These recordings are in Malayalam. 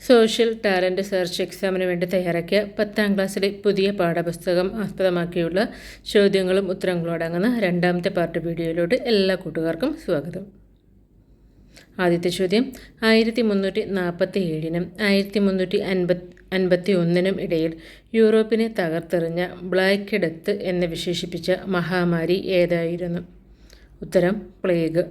സോഷ്യൽ ടാലന്റ് സെർച്ച് എക്സാമിന് വേണ്ടി തയ്യാറാക്കിയ പത്താം ക്ലാസ്സിലെ പുതിയ പാഠപുസ്തകം ആസ്പദമാക്കിയുള്ള ചോദ്യങ്ങളും ഉത്തരങ്ങളും അടങ്ങുന്ന രണ്ടാമത്തെ പാർട്ട് വീഡിയോയിലോട്ട് എല്ലാ കൂട്ടുകാർക്കും സ്വാഗതം. ആദ്യത്തെ ചോദ്യം ആയിരത്തി മുന്നൂറ്റി നാൽപ്പത്തി ഏഴിനും ആയിരത്തി മുന്നൂറ്റി അൻപത് അൻപത്തി ഒന്നിനും ഇടയിൽ യൂറോപ്പിനെ തകർത്തെറിഞ്ഞ ബ്ലാക്ക് ഡെത്ത് എന്ന് വിശേഷിപ്പിച്ച മഹാമാരി ഏതായിരുന്നു? ഉത്തരം പ്ലേഗ്.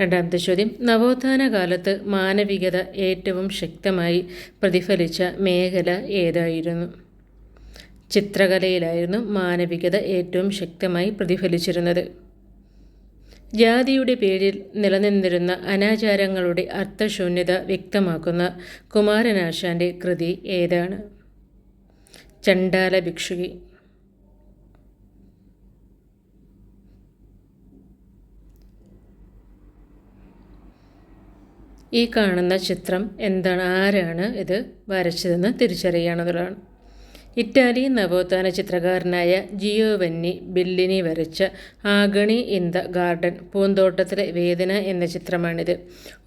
രണ്ടാമത്തെ ചോദ്യം. നവോത്ഥാന കാലത്ത് മാനവികത ഏറ്റവും ശക്തമായി പ്രതിഫലിച്ച മേഖല ഏതായിരുന്നു? ചിത്രകലയിലായിരുന്നു മാനവികത ഏറ്റവും ശക്തമായി പ്രതിഫലിച്ചിരുന്നത്. ജാതിയുടെ പേരിൽ നിലനിന്നിരുന്ന അനാചാരങ്ങളുടെ അർത്ഥശൂന്യത വ്യക്തമാക്കുന്ന കുമാരനാശാന്റെ കൃതി ഏതാണ്? ചണ്ടാല ഭിക്ഷുകി ഈ കാണുന്ന ചിത്രം എന്താണ്? ആരാണ് ഇത് വരച്ചതെന്ന് തിരിച്ചറിയാവുന്നതാണ് ഇറ്റാലിയൻ നവോത്ഥാന ചിത്രകാരനായ ജിയോവന്നി ബില്ലിനി വരച്ച ആഗണി ഇൻ ദ ഗാർഡൻ പൂന്തോട്ടത്തിലെ വേദന എന്ന ചിത്രമാണിത്.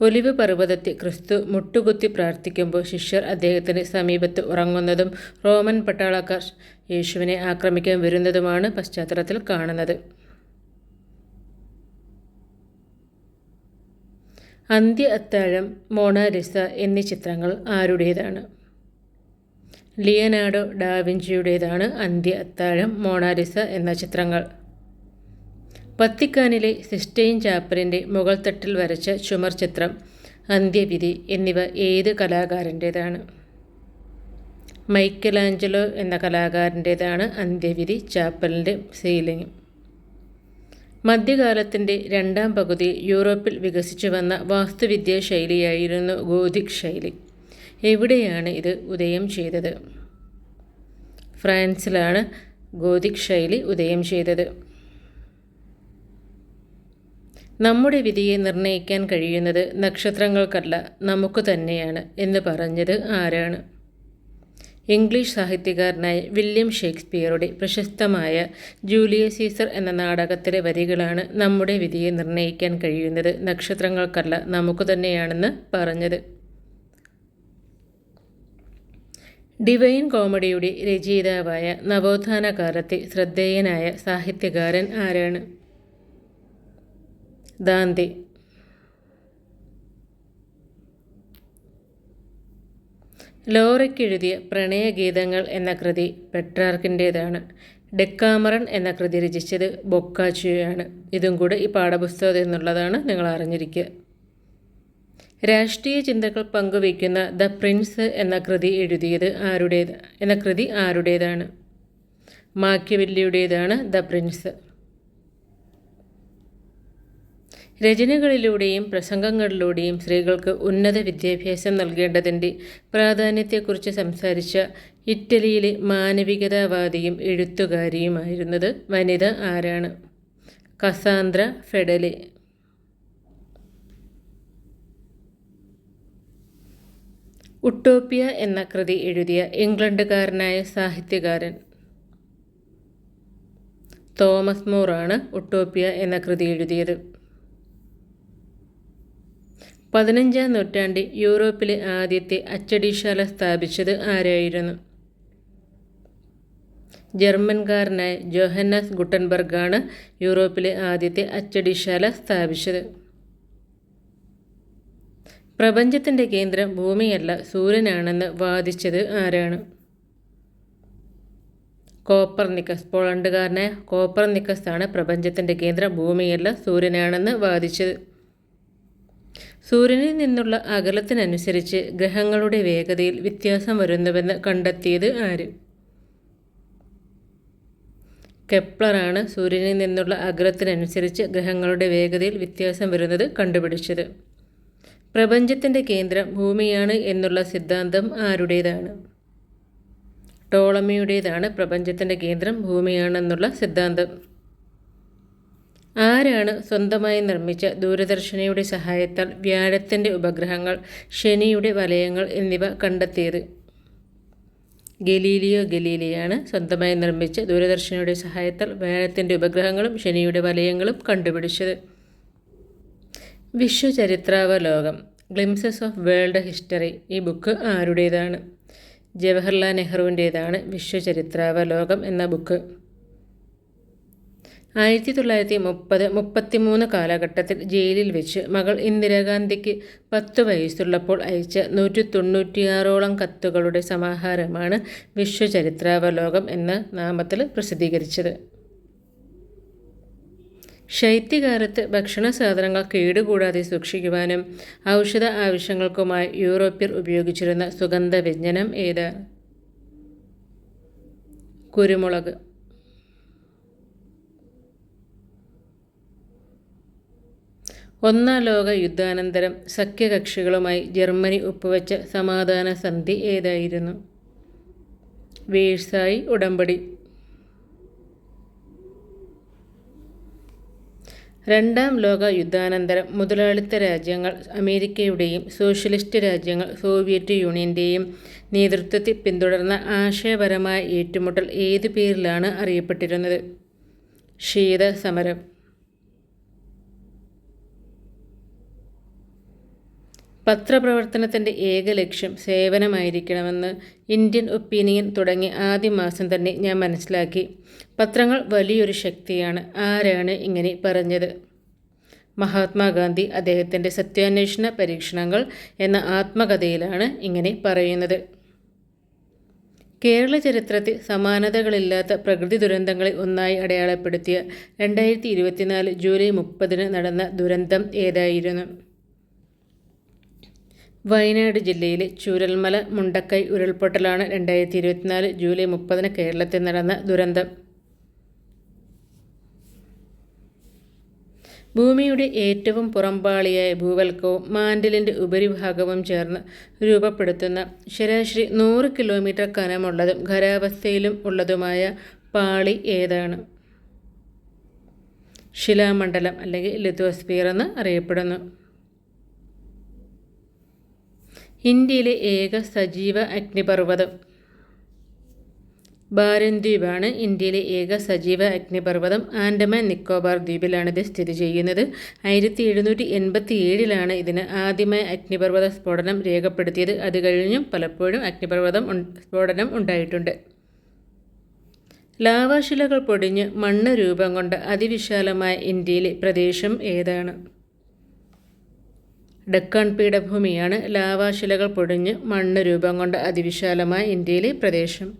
ഒലിവ് പർവതത്തിൽ ക്രിസ്തു മുട്ടുകുത്തി പ്രാർത്ഥിക്കുമ്പോൾ ശിഷ്യർ അദ്ദേഹത്തിന് സമീപത്ത് ഉറങ്ങുന്നതും റോമൻ പട്ടാളക്കാർ യേശുവിനെ ആക്രമിക്കാൻ വരുന്നതുമാണ് പശ്ചാത്തലത്തിൽ കാണുന്നത്. അന്ത്യ അത്താഴം മോണാലിസ എന്നീ ചിത്രങ്ങൾ ആരുടേതാണ്? ലിയനാർഡോ ഡാവിഞ്ചിയുടേതാണ് അന്ത്യ അത്താഴം മോണാലിസ എന്ന ചിത്രങ്ങൾ. വത്തിക്കാനിലെ സിസ്റ്റൈൻ ചാപ്പലിന്റെ മുകൾ തട്ടിൽ വരച്ച ചുമർ ചിത്രം അന്ത്യവിധി എന്നിവ ഏത് കലാകാരന്റേതാണ്? മൈക്കലാഞ്ചലോ എന്ന കലാകാരന്റേതാണ് അന്ത്യവിധി ചാപ്പലിന്റെ സീലിംഗ്. മധ്യകാലത്തിന്റെ രണ്ടാം പകുതി യൂറോപ്പിൽ വികസിച്ചു വന്ന വാസ്തുവിദ്യാ ശൈലിയായിരുന്നു ഗോതിക് ശൈലി. എവിടെയാണ് ഇത് ഉദയം ചെയ്തത്? ഫ്രാൻസിലാണ് ഗോതിക് ശൈലി ഉദയം ചെയ്തത്. നമ്മുടെ വിധിയെ നിർണയിക്കാൻ കഴിയുന്നത് നക്ഷത്രങ്ങൾക്കല്ല നമുക്ക് തന്നെയാണ് എന്ന് പറഞ്ഞത് ആരാണ്? ഇംഗ്ലീഷ് സാഹിത്യകാരനായ വില്യം ഷേക്സ്പിയറുടെ പ്രശസ്തമായ ജൂലിയസ് സീസർ എന്ന നാടകത്തിലെ വരികളാണ് നമ്മുടെ വിധിയെ നിർണയിക്കാൻ കഴിയുന്നത്. നക്ഷത്രങ്ങൾക്കല്ല നമുക്ക് തന്നെയാണെന്ന് പറഞ്ഞത്. ഡിവൈൻ കോമഡിയുടെ രചയിതാവായ നവോത്ഥാന കാലത്തെ ശ്രദ്ധേയനായ സാഹിത്യകാരൻ ആരാണ്? ദാന്തി. ലോറയ്ക്കെഴുതിയ പ്രണയഗീതങ്ങൾ എന്ന കൃതി പെട്രാർക്കിന്റേതാണ്. ഡെക്കാമറൺ എന്ന കൃതി രചിച്ചത് ബൊക്കാച്ചിയോയാണ്. ഇതും കൂടെ ഈ പാഠപുസ്തകത്തിൽ നിന്നുള്ളതാണ് നിങ്ങൾ അറിഞ്ഞിരിക്കുക. രാഷ്ട്രീയ ചിന്തകൾ പങ്കുവയ്ക്കുന്ന ദ പ്രിൻസ് എന്ന കൃതി എഴുതിയത് ആരുടേത് എന്ന കൃതി ആരുടേതാണ്? മാക്യവല്ലിയുടേതാണ് ദ പ്രിൻസ്. രചനകളിലൂടെയും പ്രസംഗങ്ങളിലൂടെയും സ്ത്രീകൾക്ക് ഉന്നത വിദ്യാഭ്യാസം നൽകേണ്ടതിന്റെ പ്രാധാന്യത്തെക്കുറിച്ച് സംസാരിച്ച ഇറ്റലിയിലെ മാനവികതാവാദിയും എഴുത്തുകാരിയുമായിരുന്നത് വനിത ആരാണ്? കസാന്ദ്ര ഫെഡലെ. ഉട്ടോപ്പിയ എന്ന കൃതി എഴുതിയ ഇംഗ്ലണ്ടുകാരനായ സാഹിത്യകാരൻ തോമസ് മൂറാണ് ഉട്ടോപ്പിയ എന്ന കൃതി എഴുതിയത്. പതിനഞ്ചാം നൂറ്റാണ്ടിൽ യൂറോപ്പിലെ ആദ്യത്തെ അച്ചടിശാല സ്ഥാപിച്ചത് ആരായിരുന്നു? ജർമ്മൻകാരനായ ജോഹന്നാസ് ഗുട്ടൻബർഗാണ് യൂറോപ്പിലെ ആദ്യത്തെ അച്ചടിശാല സ്ഥാപിച്ചത്. പ്രപഞ്ചത്തിന്റെ കേന്ദ്രം ഭൂമിയല്ല സൂര്യനാണെന്ന് വാദിച്ചത് ആരാണ്? കോപ്പർ നിക്കസ് പോളണ്ടുകാരനായ കോപ്പർ നിക്കസ് ആണ് പ്രപഞ്ചത്തിന്റെ കേന്ദ്രം ഭൂമിയല്ല സൂര്യനാണെന്ന് വാദിച്ചത്. സൂര്യനിൽ നിന്നുള്ള അകലത്തിനനുസരിച്ച് ഗ്രഹങ്ങളുടെ വേഗതയിൽ വ്യത്യാസം വരുന്നുവെന്ന് കണ്ടെത്തിയത് ആര്? കെപ്ലറാണ് സൂര്യനിൽ നിന്നുള്ള അകലത്തിനനുസരിച്ച് ഗ്രഹങ്ങളുടെ വേഗതയിൽ വ്യത്യാസം വരുന്നത് കണ്ടുപിടിച്ചത്. പ്രപഞ്ചത്തിന്റെ കേന്ദ്രം ഭൂമിയാണ് എന്നുള്ള സിദ്ധാന്തം ആരുടേതാണ്? ടോളമിയുടേതാണ് പ്രപഞ്ചത്തിന്റെ കേന്ദ്രം ഭൂമിയാണെന്നുള്ള സിദ്ധാന്തം. ആരാണ് സ്വന്തമായി നിർമ്മിച്ച ദൂരദർശിനിയുടെ സഹായത്താൽ വ്യാഴത്തിന്റെ ഉപഗ്രഹങ്ങൾ ശനിയുടെ വലയങ്ങൾ എന്നിവ കണ്ടെത്തിയത്? ഗലീലിയോ ഗലീലിയാണ് സ്വന്തമായി നിർമ്മിച്ച ദൂരദർശിനിയുടെ സഹായത്താൽ വ്യാഴത്തിന്റെ ഉപഗ്രഹങ്ങളും ശനിയുടെ വലയങ്ങളും കണ്ടുപിടിച്ചത്. വിശ്വചരിത്രാവലോകം ഗ്ലിംസസ് ഓഫ് വേൾഡ് ഹിസ്റ്ററി ഈ ബുക്ക് ആരുടേതാണ്? ജവഹർലാൽ നെഹ്റുവിന്റേതാണ് വിശ്വചരിത്രാവലോകം എന്ന ബുക്ക്. ആയിരത്തി തൊള്ളായിരത്തി മുപ്പത് മുപ്പത്തിമൂന്ന് കാലഘട്ടത്തിൽ ജയിലിൽ വെച്ച് മകൾ ഇന്ദിരാഗാന്ധിക്ക് പത്ത് വയസ്സുള്ളപ്പോൾ അയച്ച നൂറ്റി തൊണ്ണൂറ്റിയാറോളം കത്തുകളുടെ സമാഹാരമാണ് വിശ്വചരിത്രാവലോകം എന്ന നാമത്തിൽ പ്രസിദ്ധീകരിച്ചത്. ശൈത്യകാലത്ത് ഭക്ഷണ സാധനങ്ങൾ കേടുകൂടാതെ സൂക്ഷിക്കുവാനും ഔഷധ ആവശ്യങ്ങൾക്കുമായി യൂറോപ്യർ ഉപയോഗിച്ചിരുന്ന സുഗന്ധവ്യഞ്ജനം ഏത്? കുരുമുളക്. ഒന്നാം ലോക യുദ്ധാനന്തരം സഖ്യകക്ഷികളുമായി ജർമ്മനി ഒപ്പുവെച്ച സമാധാന സന്ധി ഏതായിരുന്നു? വേഴ്സായി ഉടമ്പടി. രണ്ടാം ലോക യുദ്ധാനന്തരം മുതലാളിത്ത രാജ്യങ്ങൾ അമേരിക്കയുടെയും സോഷ്യലിസ്റ്റ് രാജ്യങ്ങൾ സോവിയറ്റ് യൂണിയന്റെയും നേതൃത്വത്തിൽ പിന്തുടർന്ന ആശയപരമായ ഏറ്റുമുട്ടൽ ഏതു പേരിലാണ് അറിയപ്പെട്ടിരുന്നത്? ശീത സമരം. പത്രപ്രവർത്തനത്തിന്റെ ഏക ലക്ഷ്യം സേവനമായിരിക്കണമെന്ന് ഇന്ത്യൻ ഒപ്പീനിയൻ തുടങ്ങി ആദ്യ മാസം തന്നെ ഞാൻ മനസ്സിലാക്കി. പത്രങ്ങൾ വലിയൊരു ശക്തിയാണ്. ആരാണ് ഇങ്ങനെ പറഞ്ഞത്? മഹാത്മാഗാന്ധി അദ്ദേഹത്തിന്റെ സത്യാന്വേഷണ പരീക്ഷണങ്ങൾ എന്ന ആത്മകഥയിലാണ് ഇങ്ങനെ പറയുന്നത്. കേരള ചരിത്രത്തിൽ സമാനതകളില്ലാത്ത പ്രകൃതി ദുരന്തങ്ങളെ ഒന്നായി അടയാളപ്പെടുത്തിയ രണ്ടായിരത്തി ഇരുപത്തിനാല് ജൂലൈ മുപ്പതിന് നടന്ന ദുരന്തം ഏതായിരുന്നു? വയനാട് ജില്ലയിലെ ചൂരൽമല മുണ്ടക്കൈ ഉരുൾപൊട്ടലാണ് രണ്ടായിരത്തി ഇരുപത്തിനാല് ജൂലൈ മുപ്പതിന് കേരളത്തിൽ നടന്ന ദുരന്തം. ഭൂമിയുടെ ഏറ്റവും പുറംപാളിയായ ഭൂവൽക്കവും മാൻഡലിന്റെ ഉപരിഭാഗവും ചേർന്ന് രൂപപ്പെടുത്തുന്ന ശരാശരി നൂറ് കിലോമീറ്റർ കനമുള്ളതും ഖരാവസ്ഥയിലും ഉള്ളതുമായ പാളി ഏതാണ്? ശിലാമണ്ഡലം അല്ലെങ്കിൽ ലിത്തോസ്ഫിയർ എന്ന് അറിയപ്പെടുന്നു. ഇന്ത്യയിലെ ഏക സജീവ അഗ്നിപർവതം. ബാരൻ ദ്വീപാണ് ഇന്ത്യയിലെ ഏക സജീവ അഗ്നിപർവതം. ആൻഡമാൻ നിക്കോബാർ ദ്വീപിലാണ് ഇത് സ്ഥിതി ചെയ്യുന്നത്. ആയിരത്തി എഴുന്നൂറ്റി എൺപത്തി ഏഴിലാണ് ഇതിന് ആദ്യമായി അഗ്നിപർവത സ്ഫോടനം രേഖപ്പെടുത്തിയത്. അത് കഴിഞ്ഞും പലപ്പോഴും അഗ്നിപർവതം സ്ഫോടനം ഉണ്ടായിട്ടുണ്ട്. ലാവാശിലകൾ പൊടിഞ്ഞ് മണ്ണ് രൂപം കൊണ്ട അതിവിശാലമായ ഇന്ത്യയിലെ പ്രദേശം ഏതാണ്? ഡെക്കാൻ പീഠഭൂമിയാണ് ലാവാശിലകൾ പൊടിഞ്ഞ് മണ്ണ് രൂപം കൊണ്ട അതിവിശാലമായ ഇന്ത്യയിലെ പ്രദേശം.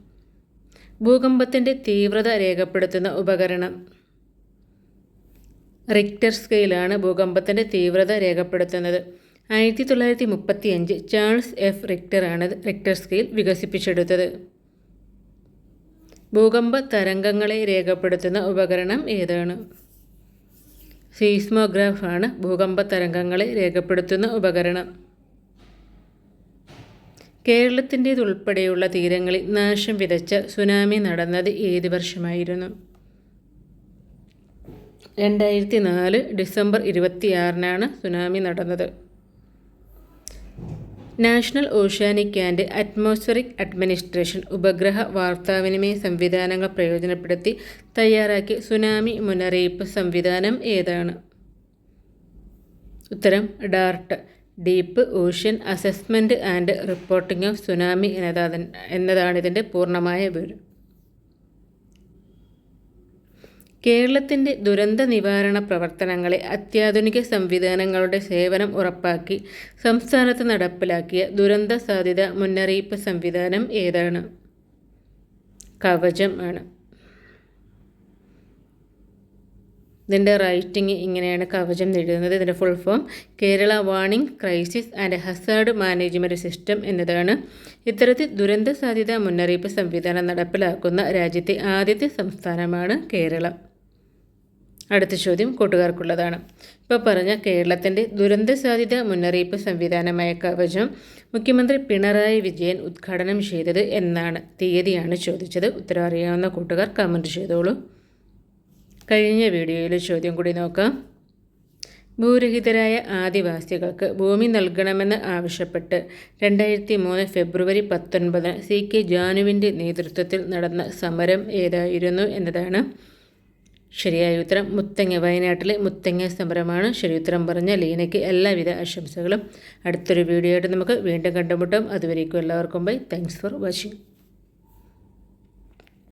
ഭൂകമ്പത്തിന്റെ തീവ്രത രേഖപ്പെടുത്തുന്ന ഉപകരണം. റിക്ടർ സ്കെയിലാണ് ഭൂകമ്പത്തിന്റെ തീവ്രത രേഖപ്പെടുത്തുന്നത്. ആയിരത്തി തൊള്ളായിരത്തി മുപ്പത്തി അഞ്ച് ചാൾസ് എഫ് റിക്ടറാണ് റിക്ടർ സ്കെയിൽ വികസിപ്പിച്ചെടുത്തത്. ഭൂകമ്പ തരംഗങ്ങളെ രേഖപ്പെടുത്തുന്ന ഉപകരണം ഏതാണ്? സീസ്മോഗ്രാഫാണ് ഭൂകമ്പ തരംഗങ്ങളെ രേഖപ്പെടുത്തുന്ന ഉപകരണം. കേരളത്തിന്റേതുൾപ്പെടെയുള്ള തീരങ്ങളിൽ നാശം വിതച്ച സുനാമി നടന്നത് ഏത് വർഷമായിരുന്നു? രണ്ടായിരത്തി നാല് ഡിസംബർ ഇരുപത്തിയാറിനാണ് സുനാമി നടന്നത്. National Oceanic and Atmospheric Administration ഉപഗ്രഹ വാർത്താവിനിമയ സംവിധാനങ്ങൾ പ്രയോജനപ്പെടുത്തി തയ്യാറാക്കിയ സുനാമി മുന്നറിയിപ്പ് സംവിധാനം ഏതാണ്? ഉത്തരം DART. Deep ocean assessment and reporting of tsunami എന്നതാണ് എന്നതാണ് ഇതിന്റെ പൂർണമായ വിവരം. കേരളത്തിന്റെ ദുരന്ത നിവാരണ പ്രവർത്തനങ്ങളെ അത്യാധുനിക സംവിധാനങ്ങളുടെ സേവനം ഉറപ്പാക്കി സംസ്ഥാനത്ത് നടപ്പിലാക്കിയ ദുരന്ത സാധ്യത മുന്നറിയിപ്പ് സംവിധാനം ഏതാണ്? കവചം ആണ്. ഇതിന്റെ റൈറ്റിംഗ് ഇങ്ങനെയാണ് കവചം എഴുതുന്നത്. ഇതിന്റെ full form Kerala warning crisis and hazard management system എന്നതാണ്. ഇത്തരത്തിൽ ദുരന്ത സാധ്യത മുന്നറിയിപ്പ് സംവിധാനം നടപ്പിലാക്കുന്ന രാജ്യത്തെ ആദ്യത്തെ സംസ്ഥാനമാണ് കേരളം. അടുത്ത ചോദ്യം കൂട്ടുകാർക്കുള്ളതാണ്. ഇപ്പോൾ പറഞ്ഞ കേരളത്തിന്റെ ദുരന്ത സാധ്യത മുന്നറിയിപ്പ് സംവിധാനമായ കവചം മുഖ്യമന്ത്രി പിണറായി വിജയൻ ഉദ്ഘാടനം ചെയ്തത് എന്നാണ് തീയതിയാണ് ചോദിച്ചത്. ഉത്തരം അറിയാവുന്ന കൂട്ടുകാർ കമന്റ് ചെയ്തോളൂ. കഴിഞ്ഞ വീഡിയോയിൽ ചോദ്യം കൂടി നോക്കാം. ഭൂരഹിതരായ ആദിവാസികൾക്ക് ഭൂമി നൽകണമെന്ന് ആവശ്യപ്പെട്ട് രണ്ടായിരത്തി മൂന്ന് ഫെബ്രുവരി പത്തൊൻപതിന് സി കെ ജാനുവിന്റെ നേതൃത്വത്തിൽ നടന്ന സമരം ഏതായിരുന്നു എന്നതാണ്. ശരിയായ ഉത്തരം. മുത്തങ്ങ വയനാട്ടിലെ മുത്തങ്ങ സമരമാണ്. ശരി ഉത്തരം പറഞ്ഞ ലീനയ്ക്ക് എല്ലാവിധ ആശംസകളും. അടുത്തൊരു വീഡിയോ ആയിട്ട് നമുക്ക് വീണ്ടും കണ്ടുമുട്ടാം. അതുവരേക്കും എല്ലാവർക്കും ബൈ. Thanks for watching